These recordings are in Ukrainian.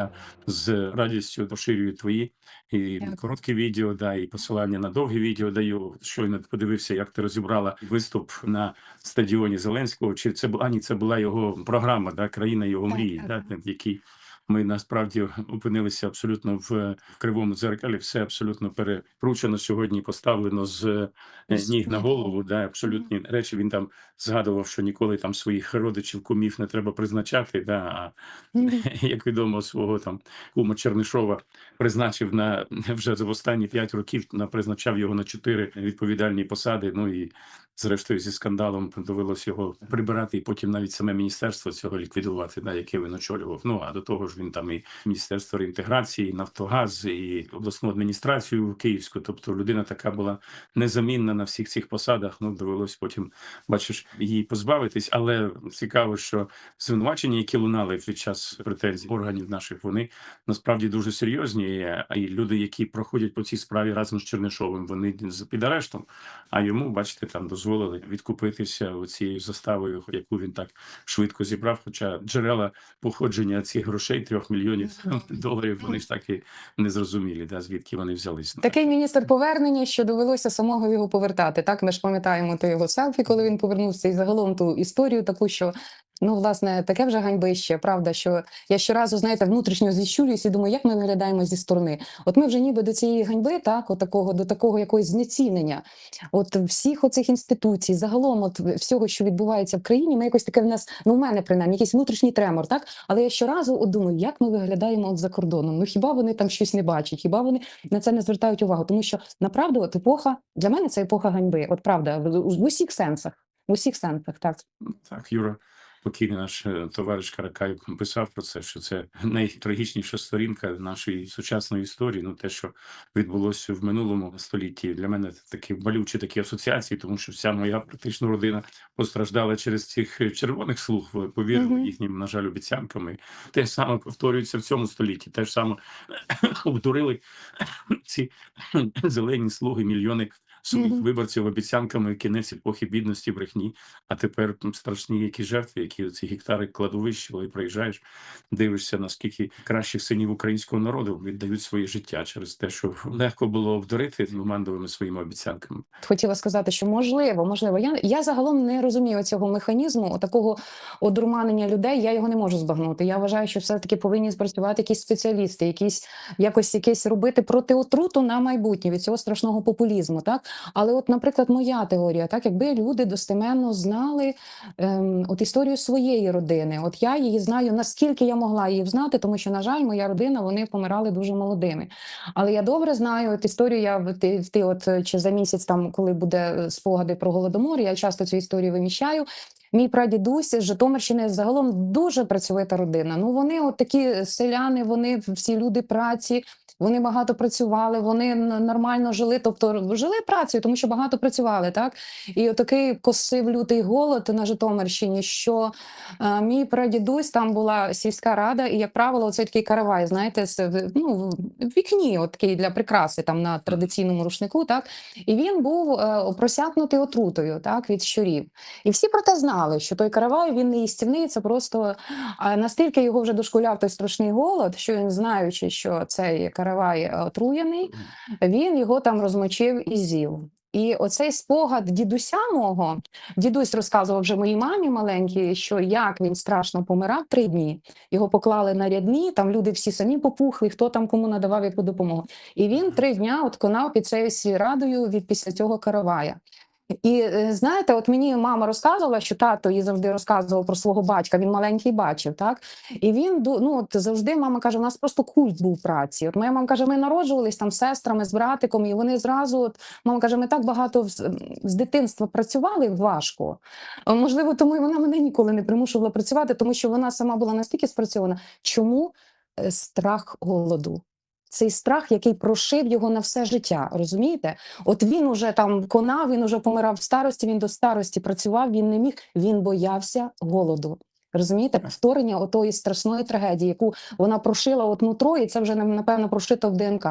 Я з радістю поширюю твої і Дякую. короткі відео, да, і посилання на довгі відео даю. Щойно подивився, як ти розібрала виступ на стадіоні Зеленського. Чи це була ні, це була його програма, да, країна його мрії, так, да, так. да якій ми насправді опинилися абсолютно в, кривому дзеркалі. Все абсолютно перекручено сьогодні, поставлено з е, З ніг на голову. Да, абсолютні речі. Він там згадував, що ніколи там своїх родичів, кумів не треба призначати. Да, а як відомо, свого там кума Чернишова призначив на вже за останні п'ять років на призначав його на чотири відповідальні посади. Ну і зрештою зі скандалом довелось його прибирати, і потім навіть саме міністерство цього ліквідувати, да, яке він очолював. Ну а до того ж він там і міністерство реінтеграції, і Нафтогаз, і обласну адміністрацію київську. Тобто людина така була незамінна на всіх цих посадах. Ну довелось потім, бачиш, її позбавитись. Але цікаво, що звинувачення, які лунали під час претензій органів наших, вони насправді дуже серйозні. І- люди, які проходять по цій справі разом з Чернишовим, вони під арештом. А йому, бачите, там дозволили відкупитися цією заставою, яку він так швидко зібрав. Хоча джерела походження цих грошей трьох мільйонів доларів, вони ж так і не зрозумілі, да, звідки вони взялися. Такий міністр повернення, що довелося самого його повертати. Так, ми ж пам'ятаємо то його селфі, коли він повернувся, і загалом ту історію таку, що ну власне таке вже ганьбище, правда, що я щоразу, знаєте, внутрішньо зіщулююсь і думаю, як ми виглядаємо зі сторони. От ми вже ніби до цієї ганьби, так, от такого до такого якогось знецінення, от всіх оцих інституцій, загалом, от всього, що відбувається в країні, ми якось таке в нас, ну в мене принаймні, якийсь внутрішній тремор, так. Але я щоразу от думаю, як ми виглядаємо от за кордоном. Ну хіба вони там щось не бачать? Хіба вони на це не звертають увагу? Тому що направду, от епоха для мене це епоха ганьби. От правда, в, усіх сенсах. В усіх сенсах, так. Так, Юра, покійний наш е, товариш Каракай писав про це, що це найтрагічніша сторінка нашої сучасної історії. Ну, те, що відбулося в минулому столітті, для мене це такі болючі такі асоціації, тому що вся моя практично родина постраждала через цих е, червоних слуг, повірили Мгм. їхнім, на жаль, обіцянками. Те ж саме повторюється в цьому столітті. Те ж саме обдурили ці зелені слуги, мільйони своїх виборців обіцянками кінець епохи бідності, брехні. А тепер страшні які жертви, які ці гектари кладовищ, коли приїжджаєш, дивишся, наскільки кращих синів українського народу віддають своє життя через те, що легко було обдурити командовими своїми обіцянками. Хотіла сказати, що можливо, можливо. Я, я загалом не розумію цього механізму, такого одурманення людей. Я його не можу збагнути. Я вважаю, що все-таки повинні спрацювати якісь спеціалісти, якісь якось якесь робити протиотруту на майбутнє від цього страшного популізму. Так, але, от, наприклад, моя теорія, так якби люди достеменно знали ем, от історію своєї родини. От я її знаю, наскільки я могла її знати, тому що, на жаль, моя родина вони помирали дуже молодими. Але я добре знаю от історію. Я ти, ти от е, чи за місяць, там коли буде е, спогади про голодомор, я часто цю історію виміщаю. Мій прадідусь з Житомирщини загалом дуже працьовита родина. Ну вони от такі селяни, вони всі люди праці. Вони багато працювали, вони нормально жили, тобто жили працею, тому що багато працювали, так і отакий косив лютий голод на Житомирщині, що е, мій прадідусь там була сільська рада, і як правило, оцей такий каравай, знаєте, з, ну, в вікні, такий для прикраси там на традиційному рушнику, так і він був е, просякнутий отрутою, так від щурів. І всі про те знали, що той каравай він не їстівний, це просто а настільки його вже дошкуляв той страшний голод, що він, знаючи, що цей каравай е, отруєний, він його там розмочив і з'їв. І оцей спогад дідуся мого, дідусь розказував вже моїй мамі маленькій, що як він страшно помирав три дні. Його поклали на рядні, там люди всі самі попухли, хто там кому надавав яку допомогу. І він три дня от конав під цією сільрадою від після цього каравая. І е, знаєте, от мені мама розказувала, що тато їй завжди розказував про свого батька. Він маленький бачив, так і він ну, от завжди мама каже: у нас просто культ був праці. От моя мама каже, ми народжувались там з сестрами, з братиком, і вони зразу, от мама каже, ми так багато з, з дитинства працювали важко. Е, Можливо, тому і вона мене ніколи не примушувала працювати, тому що вона сама була настільки спрацьована. Чому Е, страх голоду? Цей страх, який прошив його на все життя, розумієте? От він уже там конав, він уже помирав в старості, він до старості працював, він не міг, він боявся голоду. Розумієте, повторення отої страшної трагедії, яку вона прошила от нутро, і це вже напевно прошито в ДНК.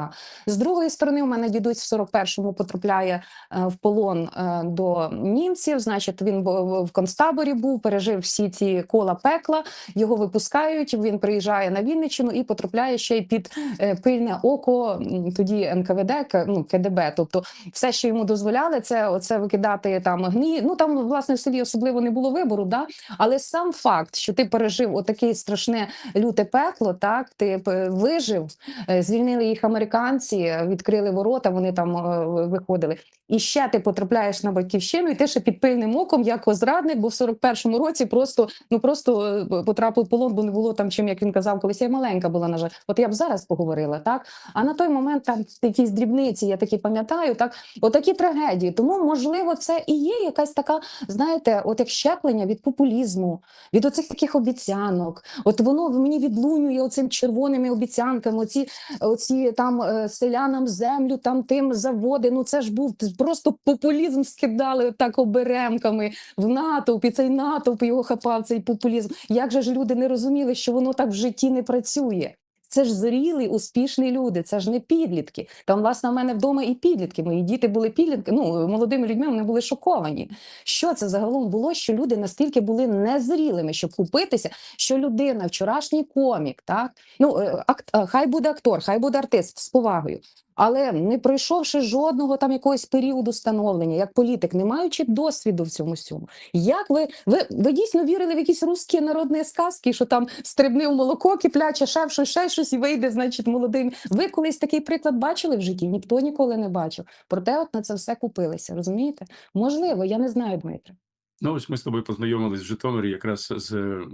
З другої сторони, у мене дідусь в 41-му потрапляє е, в полон е, до німців. Значить, він в- концтаборі був, пережив всі ці кола пекла. Його випускають. Він приїжджає на Вінниччину і потрапляє ще й під е, пильне око тоді НКВД, ну КДБ. Тобто, все, що йому дозволяли, це оце викидати там гні. Ну там власне в селі особливо не було вибору, да але сам факт, що ти пережив отаке страшне люте пекло, так ти п- вижив, е, звільнили їх американці, е, відкрили ворота, вони там е, виходили. І ще ти потрапляєш на батьківщину, і ти ще під пильним оком, як зрадник, бо в 41-му році просто ну просто е, потрапив полон, бо не було там чим, як він казав, колись я маленька була, на жаль. От я б зараз поговорила, так? А на той момент там якісь дрібниці, я такі пам'ятаю, так, отакі трагедії. Тому, можливо, це і є якась така, знаєте, от як щеплення від популізму, від оцих таких обіцянок. От воно мені відлунює оцим червоними обіцянками, оці, оці там е, селянам землю, там тим заводи. Ну це ж був просто популізм скидали так оберемками в натовп, і цей натовп його хапав, цей популізм. Як же ж люди не розуміли, що воно так в житті не працює? Це ж зрілі, успішні люди, це ж не підлітки. Там, власне, в мене вдома і підлітки. Мої діти були підлітки. Ну молодими людьми вони були шоковані. Що це загалом було? Що люди настільки були незрілими, щоб купитися, що людина, вчорашній комік, так ну е, акт, е, хай буде актор, хай буде артист з повагою. Але не пройшовши жодного там якогось періоду становлення, як політик, не маючи досвіду в цьому всьому, як ви, ви, ви дійсно вірили в якісь русські народні сказки, що там стрибнив молоко, кипляче, ще щось, ще щось і вийде, значить, молодим. Ви колись такий приклад бачили в житті? Ніхто ніколи не бачив. Проте от на це все купилися, розумієте? Можливо, я не знаю, Дмитре. Ну, ось ми з тобою познайомились в Житомирі якраз з е,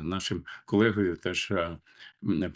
нашим колегою, теж е, м,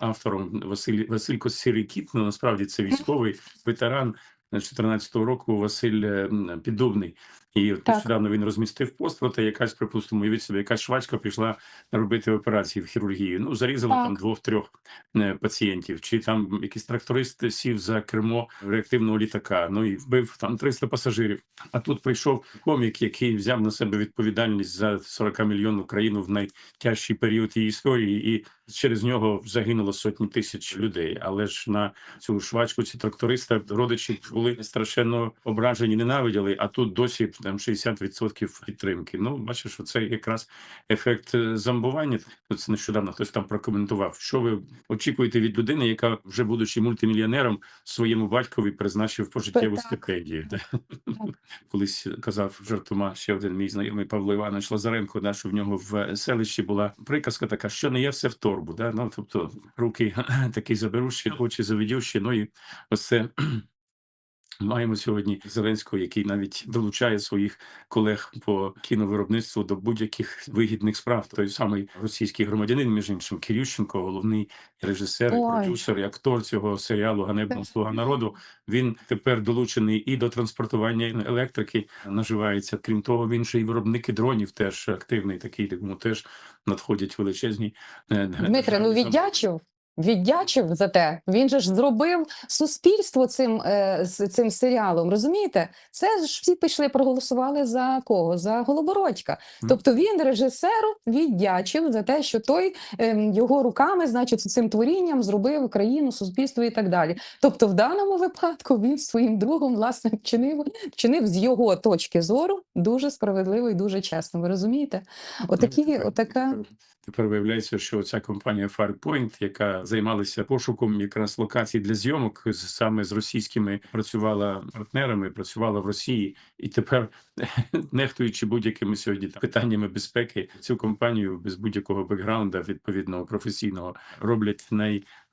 автором Василь Василько Сірикіт. Ну, насправді це військовий ветеран 14-го року Василь е, Піддубний. І Так. нещодавно він розмістив пост, проте якась, припустимо, уявіть собі, якась швачка прийшла робити операції в хірургії. Ну, зарізали Так. там двох-трьох е, пацієнтів, чи там якийсь тракторист сів за кермо реактивного літака, ну і вбив там 300 пасажирів. А тут прийшов комік, який взяв на себе відповідальність за 40 мільйонну країну в найтяжчий період її історії, і через нього загинуло сотні тисяч людей. Але ж на цю швачку ці тракториста родичі були страшенно ображені, ненавиділи. А тут досі там 60% підтримки. Ну, бачиш, це якраз ефект е, зомбування. Це нещодавно хтось там прокоментував. Що ви очікуєте від людини, яка вже будучи мультимільйонером, своєму батькові призначив пожиттєву стипендію? Колись казав жартома ще один мій знайомий Павло Іванович Лазаренко, да, що в нього в селищі була приказка така, що не є все в торбу. Да? Ну, тобто руки такі заберущі, очі заведющі. Ну і ось це Маємо сьогодні Зеленського, який навіть долучає своїх колег по кіновиробництву до будь-яких вигідних справ. Той самий російський громадянин, між іншим, Кирющенко, головний режисер, Ой. продюсер і актор цього серіалу Ганебна слуга народу. Він тепер долучений і до транспортування електрики. Наживається. Крім того, він ще й виробники дронів теж активний. Такий тому теж надходять величезні е, Дмитре, ну віддячив. Віддячив за те. Він же ж зробив суспільство цим, е, цим серіалом. Розумієте? Це ж всі пішли, проголосували за кого? За Голобородька. Тобто він режисеру віддячив за те, що той ем, його руками, значить, цим творінням зробив країну, суспільство і так далі. Тобто, в даному випадку він своїм другом власне вчинив, вчинив з його точки зору дуже справедливо і дуже чесно. Ви розумієте? Отакі, отака. Тепер- виявляється, що ця компанія Firepoint, яка займалася пошуком якраз локацій для зйомок, саме з російськими працювала партнерами, працювала в Росії, і тепер, нехтуючи будь-якими сьогодні питаннями безпеки, цю компанію без будь-якого бекграунда відповідного професійного роблять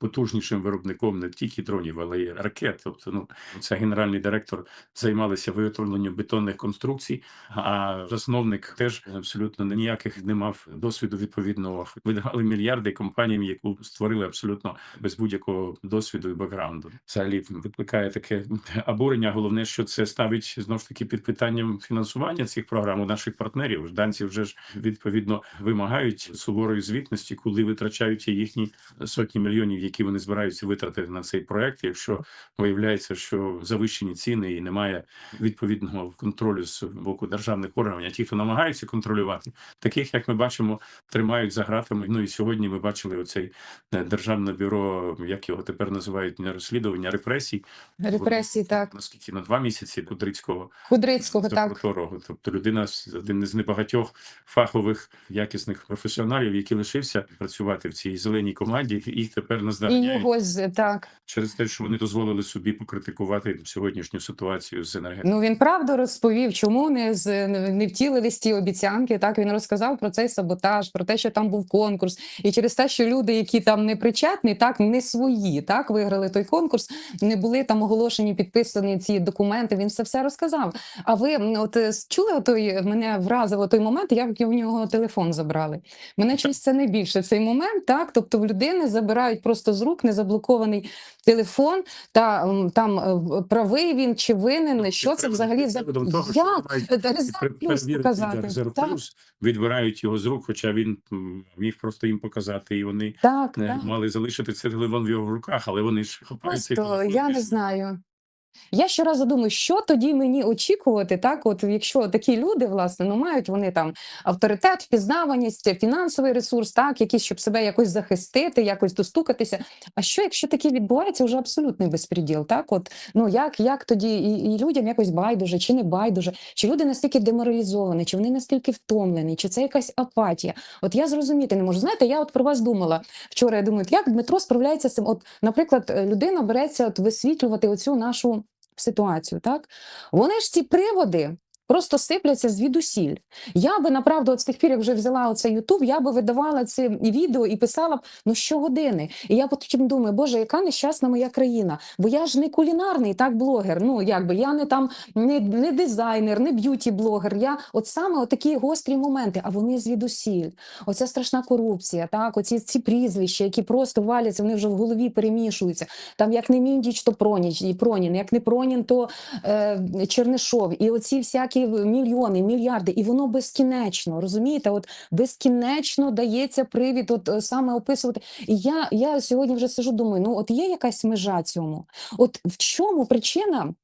найпотужнішим виробником не тільки дронів, але й ракет. Тобто, ну це генеральний директор займалися виготовленням бетонних конструкцій, а засновник теж абсолютно ніяких не мав досвіду відповідного. Видавали мільярди компаніям, яку створили абсолютно без будь-якого досвіду і бекграунду. Взагалі викликає таке обурення. Головне, що це ставить знову ж таки під питанням фінансування цих програм у наших партнерів. Жданці вже ж відповідно вимагають суворої звітності, коли витрачаються їхні сотні мільйонів, вони збираються витратити на цей проект. Якщо виявляється, що завищені ціни і немає відповідного контролю з боку державних органів, а ті, хто намагаються контролювати, таких як ми бачимо, тримають за ґратами. Ну і сьогодні ми бачили оцей е, державне бюро, як його тепер називають не розслідування, репресій. Репресії, так. наскільки на два місяці Кудрицького Кудрицького, так. Тобто людина з- один із небагатьох фахових якісних професіоналів, який лишився працювати в цій зеленій команді, і їх тепер І його з так. через те, що вони дозволили собі покритикувати сьогоднішню ситуацію з енергетикою. Ну він правду розповів, чому не з не втілились ті обіцянки. Так він розказав про цей саботаж, про те, що там був конкурс, і через те, що люди, які там не причетні, так не свої, так виграли той конкурс, не були там оголошені, підписані ці документи. Він це все розказав. А ви от е, чули той мене вразив той момент, як в нього телефон забрали. Мене щось це найбільше цей момент, так тобто в людини забирають просто з рук незаблокований телефон, та там е, правий він чи винен. Що це взагалі за того, як показати? відбирають його з рук, хоча він міг просто їм показати, і вони так, не так. мали залишити цей телефон в його руках, але вони ж хапають цей Просто телефон. я не знаю. Я щоразу думаю, що тоді мені очікувати, так, от якщо такі люди, власне, ну мають вони там авторитет, впізнаваність, фінансовий ресурс, так, якийсь, щоб себе якось захистити, якось достукатися. А що, якщо таке відбувається, вже абсолютний безпреділ, так? От ну як, як тоді і, і людям якось байдуже, чи не байдуже, чи люди настільки деморалізовані, чи вони настільки втомлені, чи це якась апатія? От я зрозуміти не можу. Знаєте, я от про вас думала вчора. Я думаю, як Дмитро справляється з цим? От, наприклад, людина береться от висвітлювати оцю нашу ситуацію, так? Вони ж ці приводи. Просто сипляться звідусіль. Я би направду, от з тих пір, як вже взяла оцей Ютуб, я би видавала це відео і писала б ну щогодини. І я потім думаю, боже, яка нещасна моя країна. Бо я ж не кулінарний так блогер. Ну якби я не там не, не дизайнер, не б'юті-блогер. Я от саме от такі гострі моменти, а вони звідусіль. Оця страшна корупція, так, оці ці прізвища, які просто валяться, вони вже в голові перемішуються. Там як не Міндіч, то Проніч, і Пронін, як не Пронін, то е, Чернишов. І оці всякі мільйони, мільярди, і воно безкінечно, розумієте? От безкінечно дається привід, от е, саме описувати. І я, я сьогодні вже сижу, думаю, ну от є якась межа цьому. От в чому причина?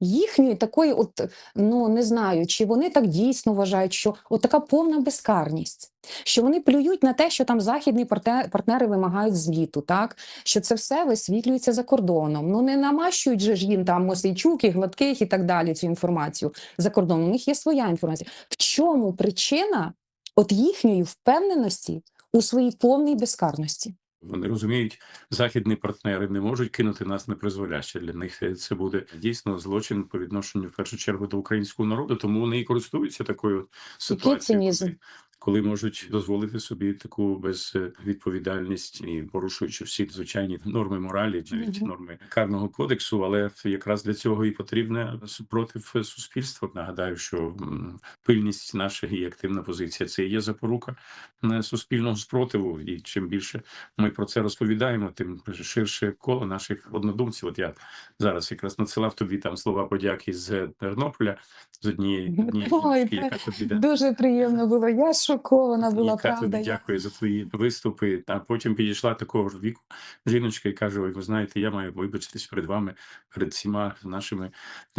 Їхньої такої, от ну не знаю, чи вони так дійсно вважають, що от така повна безкарність, що вони плюють на те, що там західні партнери, вимагають звіту, так що це все висвітлюється за кордоном. Ну не намащують же ж їм там Мосейчук і гладких і так далі цю інформацію за кордоном. У них є своя інформація. В чому причина от їхньої впевненості у своїй повній безкарності? Вони розуміють, західні партнери не можуть кинути нас на призволяще. Для них це буде дійсно злочин по відношенню в першу чергу до українського народу. Тому вони і користуються такою ситуацією, цинізм. Коли, можуть дозволити собі таку безвідповідальність і порушуючи всі звичайні норми моралі, навіть норми карного кодексу. Але якраз для цього і потрібне супротив суспільства. Нагадаю, що пильність наша і активна позиція це і є запорука суспільного спротиву. І чим більше ми про це розповідаємо, тим ширше коло наших однодумців. От я зараз якраз надсилав тобі там слова подяки з Тернополя з однієї однієї яка тобі Дуже приємно було. Я шокована була, яка правда. тобі дякує за твої виступи. А потім підійшла такого ж віку жіночка і каже: Ой, ви знаєте, я маю вибачитись перед вами, перед всіма нашими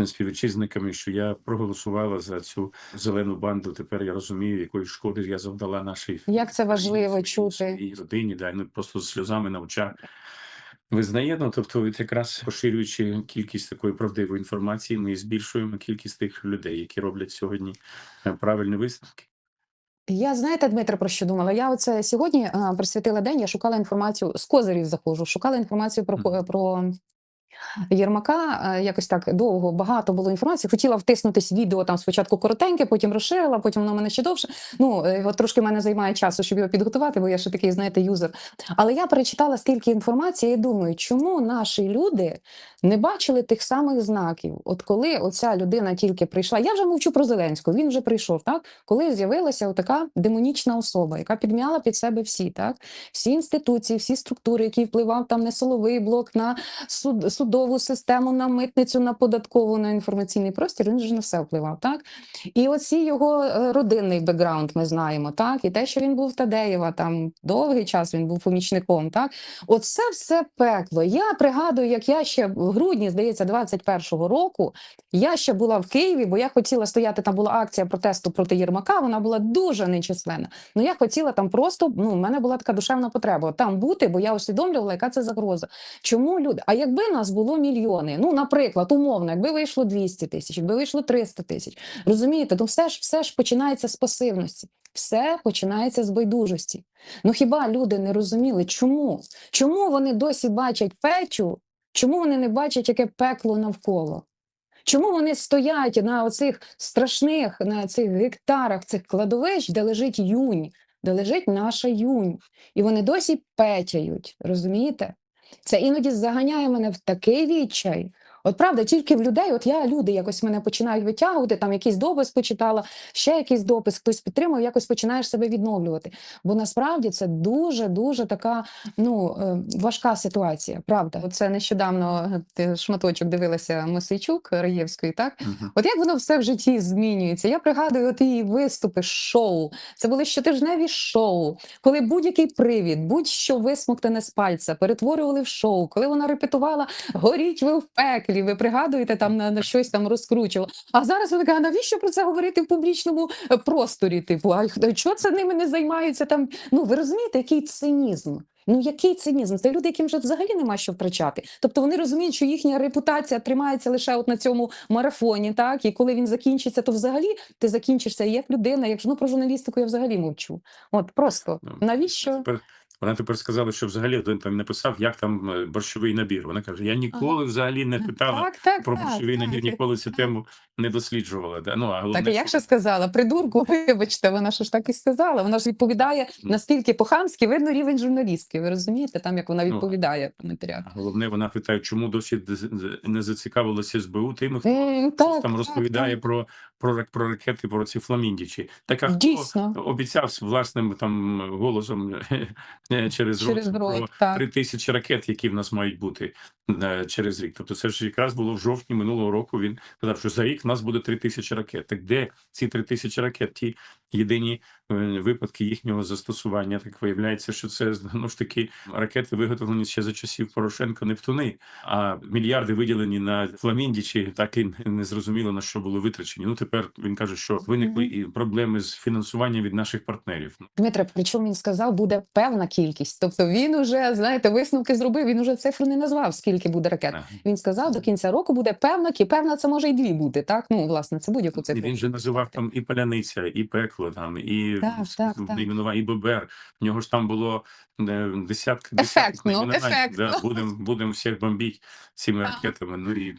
співвітчизниками, що я проголосувала за цю зелену банду. Тепер я розумію, якої шкоди я завдала нашій Як це важливо своїй- чути. своїй родині, да, ну просто з сльозами на очах. Визнає, ну тобто, якраз поширюючи кількість такої правдивої інформації, ми збільшуємо кількість тих людей, які роблять сьогодні е, правильні висновки. Я знаєте, Дмитро, про що думала? Я оце сьогодні а, присвятила день. Я шукала інформацію з козирів. Заходжу, шукала інформацію про про Єрмака е, якось так довго багато було інформації. Хотіла втиснутись відео там спочатку коротеньке, потім розширила, потім воно мене ще довше. Ну е, от трошки мене займає часу, щоб його підготувати, бо я ще такий, знаєте, юзер. Але я перечитала стільки інформації і думаю, чому наші люди не бачили тих самих знаків. От коли оця людина тільки прийшла, я вже мовчу про Зеленського, він вже прийшов, так коли з'явилася така демонічна особа, яка підмяла під себе всі, так всі інституції, всі структури, які впливав там на силовий блок, на суд суд, судову систему, на митницю, на податкову, на інформаційний простір. Він же на все впливав, так і оці його е, родинний бекграунд ми знаємо, так і те, що він був в Тадеєва, там довгий час він був помічником, так Оце все пекло. Я пригадую, як я ще в грудні, здається, 21-го року, я ще була в Києві, бо я хотіла стояти. Там була акція протесту проти Єрмака. Вона була дуже нечисленна. Ну я хотіла там просто. Ну, в мене була така душевна потреба там бути, бо я усвідомлювала, яка це загроза. Чому люди? А якби нас було мільйони? Ну, наприклад, умовно, якби вийшло 200 тисяч, якби вийшло 300 тисяч. Розумієте, то все ж все ж починається з пасивності, все починається з байдужості. Ну хіба люди не розуміли, чому? Чому вони досі бачать печу? Чому вони не бачать, яке пекло навколо? Чому вони стоять на оцих страшних на цих гектарах цих кладовищ, де лежить юнь, де лежить наша юнь, і вони досі петяють, розумієте? Це іноді заганяє мене в такий відчай. От правда, тільки в людей, от я люди якось мене починають витягувати, там якийсь допис почитала, ще якийсь допис, хтось підтримав, якось починаєш себе відновлювати. Бо насправді це дуже дуже така ну е, важка ситуація. Правда, це нещодавно е, ти шматочок дивилася Мосейчук Раєвської, так Мгм. От як воно все в житті змінюється. Я пригадую от її виступи, шоу. Це були щотижневі шоу, коли будь-який привід, будь-що висмоктане з пальця, перетворювали в шоу, коли вона репетувала Горіть ви в пеклі. Ви пригадуєте там на, на щось там розкручувала. А зараз вона каже, навіщо про це говорити в публічному е, просторі? Типу, а чого це ними не займаються там? Ну ви розумієте, який цинізм? Ну який цинізм? Це люди, яким вже взагалі нема що втрачати. Тобто вони розуміють, що їхня репутація тримається лише от на цьому марафоні, так і коли він закінчиться, то взагалі ти закінчишся як людина. Якщо ну про журналістику я взагалі мовчу. От просто Ну, навіщо? Вона тепер сказала, що взагалі один там написав, як там е, борщовий набір. Вона каже: я ніколи взагалі не питала Так, так, про так, борщовий так. набір, ніколи цю тему не досліджувала. Да? Ну, а головне, Так як що- же сказала, придурку, вибачте, вона ж так і сказала. Вона ж відповідає Ну. настільки по-хамськи, видно рівень журналістки. Ви розумієте, там як вона Ну, відповідає в коментарях. Головне, вона питає, чому досі не зацікавилася СБУ тими, хто щось так, там так, розповідає так. про, про, про ракети, про ці фламіндічі. Так а хто Дійсно. обіцяв власним там голосом е, через, Через рот про так. три тисячі ракет, які в нас мають бути е, через рік. Тобто, це ж якраз було в жовтні минулого року. Він казав, що за рік в нас буде три тисячі ракет. Так де ці три тисячі ракет? Ті єдині е, випадки їхнього застосування. Так виявляється, що це знову ж таки ракети виготовлені ще за часів Порошенка Нептуни. А мільярди виділені на Фламіндічі, так і не зрозуміло на що були витрачені. Ну тепер він каже, що виникли і проблеми з фінансуванням від наших партнерів. Дмитре, причому він сказав, буде певна кількість. Тобто він уже, знаєте, висновки зробив, він уже цифру не назвав, скільки буде ракет. Ага. Він сказав, до кінця року буде певна, кі певна, це може і дві бути, так? Ну, власне, це будь-яку І цифру. він же називав там і паляниця, і пекло, там і Так, так, так. і бобер. В нього ж там було е, десятки Ефектно, ефектно. Да, будемо будем всіх бомбити цими Так. ракетами. Ну і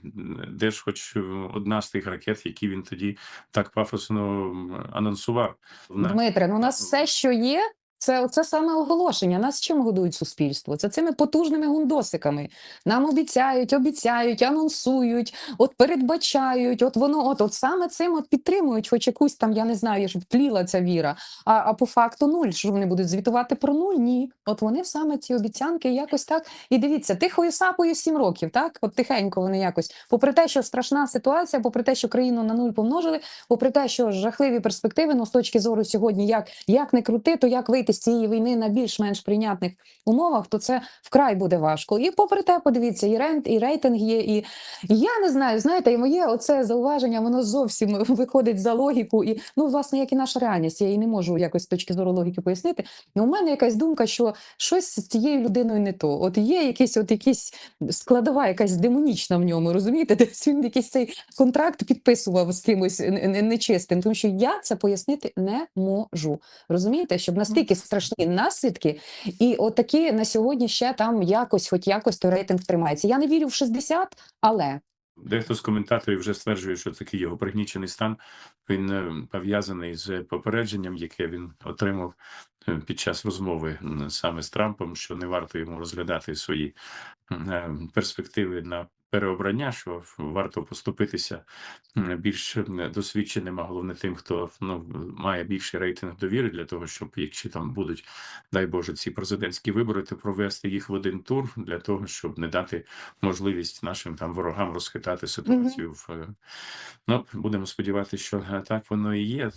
де ж хоч е, одна з тих ракет, які він тоді так пафосно анонсував. Дмитре, ну у нас все, що є, це оце саме оголошення. Нас чим годують суспільство? Це цими потужними гундосиками. Нам обіцяють, обіцяють, анонсують, от передбачають, от воно, от, от саме цим от підтримують, хоч якусь там, я не знаю, щоб тліла ця віра. А, а по факту нуль. Що вони будуть звітувати про нуль? Ні. От вони саме ці обіцянки якось так. І дивіться, тихою сапою сім років, так? От тихенько вони якось. Попри те, що страшна ситуація, попри те, що країну на нуль помножили, попри те, що жахливі перспективи, ну з точки зору сьогодні, як, як не крути, то як вийти з цієї війни на більш-менш прийнятних умовах, то це вкрай буде важко. І попри те, подивіться, і рент, і рейтинг є, і я не знаю, знаєте, і моє оце зауваження, воно зовсім виходить за логіку, і ну, власне, як і наша реальність, я її не можу якось з точки зору логіки пояснити. Ну, у мене якась думка, що щось з цією людиною не то. От є якийсь, от якийсь складова, якась демонічна в ньому, розумієте? Десь він якийсь цей контракт підписував з кимось нечистим, тому що я це пояснити не можу. Розумієте, щоб настільки страшні наслідки. І от на сьогодні ще там якось, хоч якось той рейтинг тримається. Я не вірю в 60, але Дехто з коментаторів вже стверджує, що такий його пригнічений стан він е, пов'язаний з попередженням, яке він отримав е, під час розмови саме з Трампом, що не варто йому розглядати свої е, перспективи на переобрання, що варто поступитися більш досвідченим, а головне тим, хто ну має більший рейтинг довіри для того, щоб якщо там будуть, дай Боже, ці президентські вибори, то провести їх в один тур для того, щоб не дати можливість нашим там ворогам розхитати ситуацію. В е, ну будемо сподіватися, що е, так воно і є.